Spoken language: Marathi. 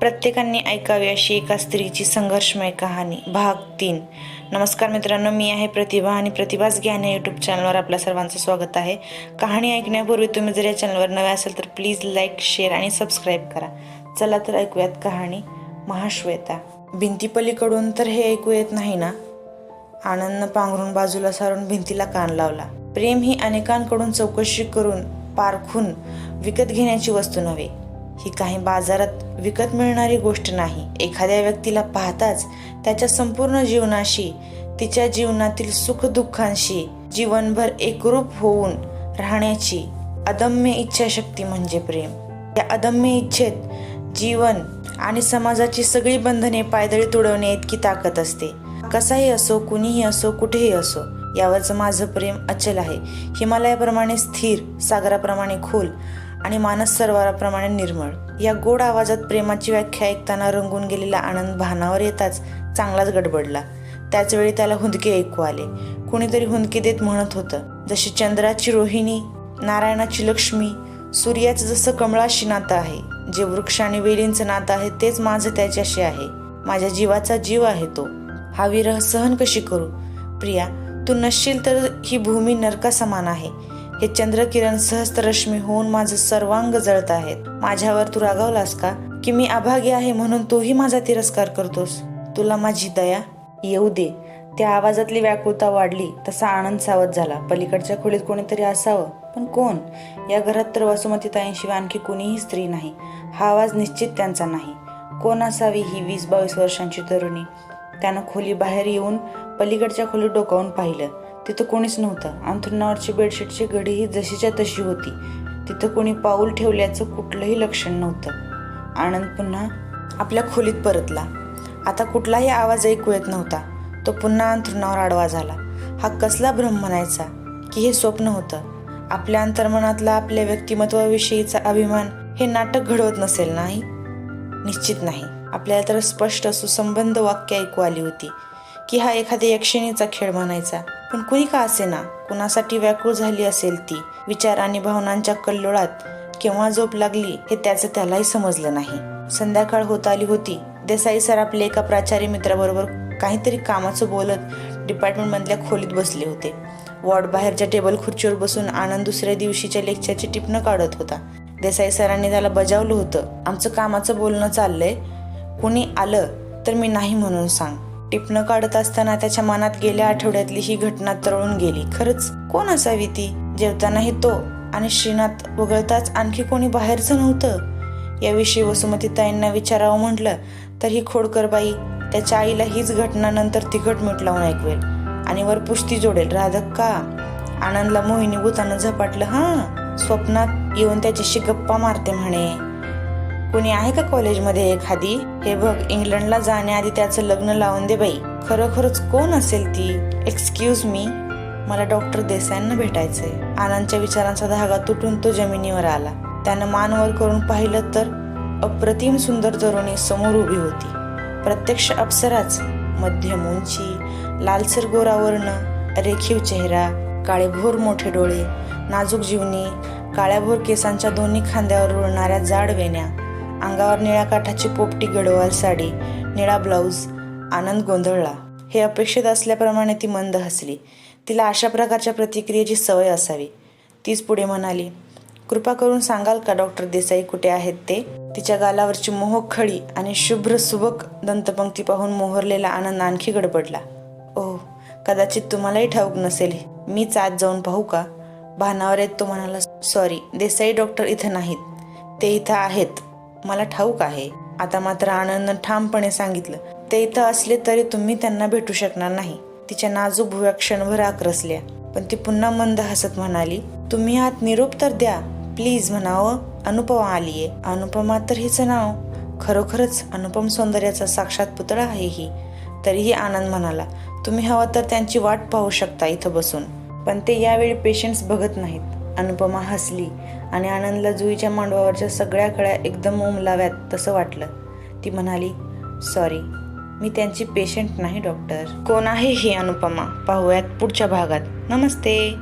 प्रत्येकाने ऐकावी अशी एका स्त्रीची संघर्षमय कहाणी भाग तीन. नमस्कार मित्रांनो मी आहे प्रतिभा आणि प्रतिभाच ज्ञान या यूट्यूब चॅनलवर आपल्या सर्वांचं स्वागत आहे. कहाणी ऐकण्यापूर्वी तुम्ही जर या चॅनलवर नवे असेल तर प्लीज लाईक शेअर आणि सबस्क्राईब करा. चला तर ऐकूयात कहाणी महाश्वेता. भिंतीपलीकडून तर हे ऐकू येत नाही ना? आनंदनं पांघरून बाजूला सारून भिंतीला कान लावला. प्रेम ही अनेकांकडून चौकशी करून पारखून विकत घेण्याची वस्तू नव्हे. ही काही बाजारात विकत मिळणारी गोष्ट नाही. एखाद्या व्यक्तीला पाहताच त्याच्या संपूर्ण जीवनाशी तिच्या जीवनातील सुखदुःखांशी जीवनभर एकरूप होऊन राहण्याची अदम्य इच्छाशक्ती म्हणजे प्रेम. या अदम्य इच्छेत जीवन आणि समाजाची सगळी बंधने पायदळी तुडवणे इतकी ताकद असते. कसाही असो कुणीही असो कुठेही असो यावरचं माझं प्रेम अचल आहे. हिमालयाप्रमाणे स्थिर सागराप्रमाणे खोल आणि मानस सरोवराप्रमाणे निर्मळ. या गोड आवाजात प्रेमाची व्याख्या ऐकताना रंगून गेलेला आनंद भानावर येताच चांगलाच गडबडला. त्याचवेळी त्याला हुंदके ऐकू आले. कुणीतरी हुंदके देत म्हणत होतं जशी चंद्राची रोहिणी नारायणाची लक्ष्मी सूर्याचं जसं कमळाशी नातं आहे जे वृक्ष आणि वेलींचं नातं आहे तेच माझं त्याच्याशी आहे. माझ्या जीवाचा जीव आहे तो. हा विरह सहन कशी करू? प्रिया तू नसशील तर ही भूमी नरका समान आहे. हे चंद्रकिरण सहस्त्ररश्मी होऊन माझं सर्वांग जळत आहेत. माझ्यावर तू रागावलास का? की मी अभागी आहे म्हणून तूही माझा तिरस्कार करतोस? तुला माझी दया येऊ दे. त्या आवाजातली व्याकुळता वाढली तसा आनंद सावध झाला. पलीकडच्या खोलीत कोणीतरी असावं? पण कोण? या घरात तर वसुमतीताईंशिवाय आणखी कुणीही स्त्री नाही. हा आवाज निश्चित त्यांचा नाही. कोण असावी ही वीस बावीस वर्षांची तरुणी? त्यानं खोली बाहेर येऊन पलीकडच्या खोलीत डोकावून पाहिलं. तिथं कोणीच नव्हतं. अंथरुणावरची बेडशीटची घडीही जशीच्या तशी होती. तिथं कोणी पाऊल ठेवल्याचं कुठलंही लक्षण नव्हतं. आनंद पुन्हा आपल्या खोलीत परतला. आता कुठलाही आवाज ऐकू येत नव्हता. तो पुन्हा अंथरुणावर आडवा झाला. हा कसला भ्रम म्हणायचा की हे स्वप्न होतं? आपल्या अंतर्मनातला आपल्या व्यक्तिमत्वाविषयीचा अभिमान हे नाटक घडवत नसेल नाही? निश्चित नाही. आपल्याला तर स्पष्ट सुसंबंध वाक्य ऐकू आली होती. की हा एखाद्या यक्षिणीचा खेळ म्हणायचा. पण कुणी का असेना? कुणासाठी व्याकुळ झाली असेल ती? विचार आणि भावनांच्या कल्लोळात केव्हा झोप लागली हे त्याचं त्यालाही समजलं नाही. संध्याकाळ होत आली होती. देसाई सर आपले एका प्राचार्य मित्राबरोबर काहीतरी कामाचं बोलत डिपार्टमेंटमधल्या खोलीत बसले होते. वॉर्ड बाहेरच्या टेबल खुर्चीवर बसून आनंद दुसऱ्या दिवशीच्या लेक्चरची टिपणं काढत होता. देसाई सरांनी त्याला बजावलं होतं. आमचं कामाचं बोलणं चाललंय. कुणी आलं तर मी नाही म्हणून सांग. टिपणं काढत असताना त्याच्या मनात गेल्या आठवड्यातली ही घटना तळून गेली. खरंच कोण असावी ती? जेवतानाही तो आणि श्रीनाथ वगळताच आणखी कोणी बाहेरचं नव्हतं? याविषयी वसुमतीताईंना विचारावं म्हटलं तर ही खोडकर बाई त्याच्या आईला हीच घटना नंतर तिखट मीठ लावून ऐकवेल. आणि वर पुष्टी जोडेल. राधक का आनंदला मोहिनी भूतानं झपाटलं हा स्वप्नात येऊन त्याच्याशी गप्पा मारते म्हणे. कुणी आहे का कॉलेजमध्ये एखादी? हे बघ इंग्लंडला जाण्याआधी त्याचं लग्न लावून दे बाई. खरोखरच कोण असेल ती? एक्सक्यूज मी मला डॉक्टर देसाईंना भेटायचंय. आनंदच्या विचारांचा धागा तुटून तो जमिनीवर आला. त्यानं मानवर करून पाहिलं तर अप्रतिम सुंदर तरुणी समोर उभी होती. प्रत्यक्ष अप्सराच. मध्यम उंची लालसर गोरावर्ण रेखीव चेहरा काळेभोर मोठे डोळे नाजूक जीवनी काळ्याभोर केसांच्या दोन्ही खांद्यावर रुळणाऱ्या जाड वेण्या. अंगावर निळ्या काठाची पोपटी गडवाल साडी निळा ब्लाऊज आनंद गोंधळला. हे अपेक्षित असल्याप्रमाणे ती मंद हसली. तिला अशा प्रकारच्या प्रतिक्रियेची सवय असावी. तीच पुढे म्हणाली कृपा करून सांगाल का डॉक्टर देसाई कुठे आहेत ते तिच्या गालावरची मोहक खळी आणि शुभ्र सुबक दंतपंक्ती पाहून मोहरलेला आनंद आणखी गडबडला. ओह कदाचित तुम्हालाही ठाऊक नसेल मीच आज जाऊन पाहू का भानावर येत तो म्हणाला सॉरी देसाई डॉक्टर इथं नाहीत. ते इथं आहेत. मला ठाऊक आहे. आता मात्र आनंदनं ठामपणे सांगितलं ते इथं असले तरी तुम्ही त्यांना भेटू शकणार नाही. तिच्या नाजूक भुव्या क्षणभर आक्रसल्या. पण ती पुन्हा मंद हसत म्हणाली तुम्ही आत निरोप तर द्या. प्लीज म्हणावं अनुपमा आलीये. अनुपमा तर हिचं नाव. खरोखरच अनुपम सौंदर्याचा साक्षात पुतळा आहे ही. तरीही आनंद म्हणाला तुम्ही हवा तर त्यांची वाट पाहू शकता इथं बसून. पण ते यावेळी पेशंट्स बघत नाहीत. अनुपमा हसली आणि आनंदला जुईच्या मांडवावरच्या सगळ्या कळ्या एकदम उमलाव्यात तसं वाटलं. ती म्हणाली सॉरी मी त्यांची पेशंट नाही डॉक्टर कोण आहे ही अनुपमा? पाहूयात पुढच्या भागात. नमस्ते.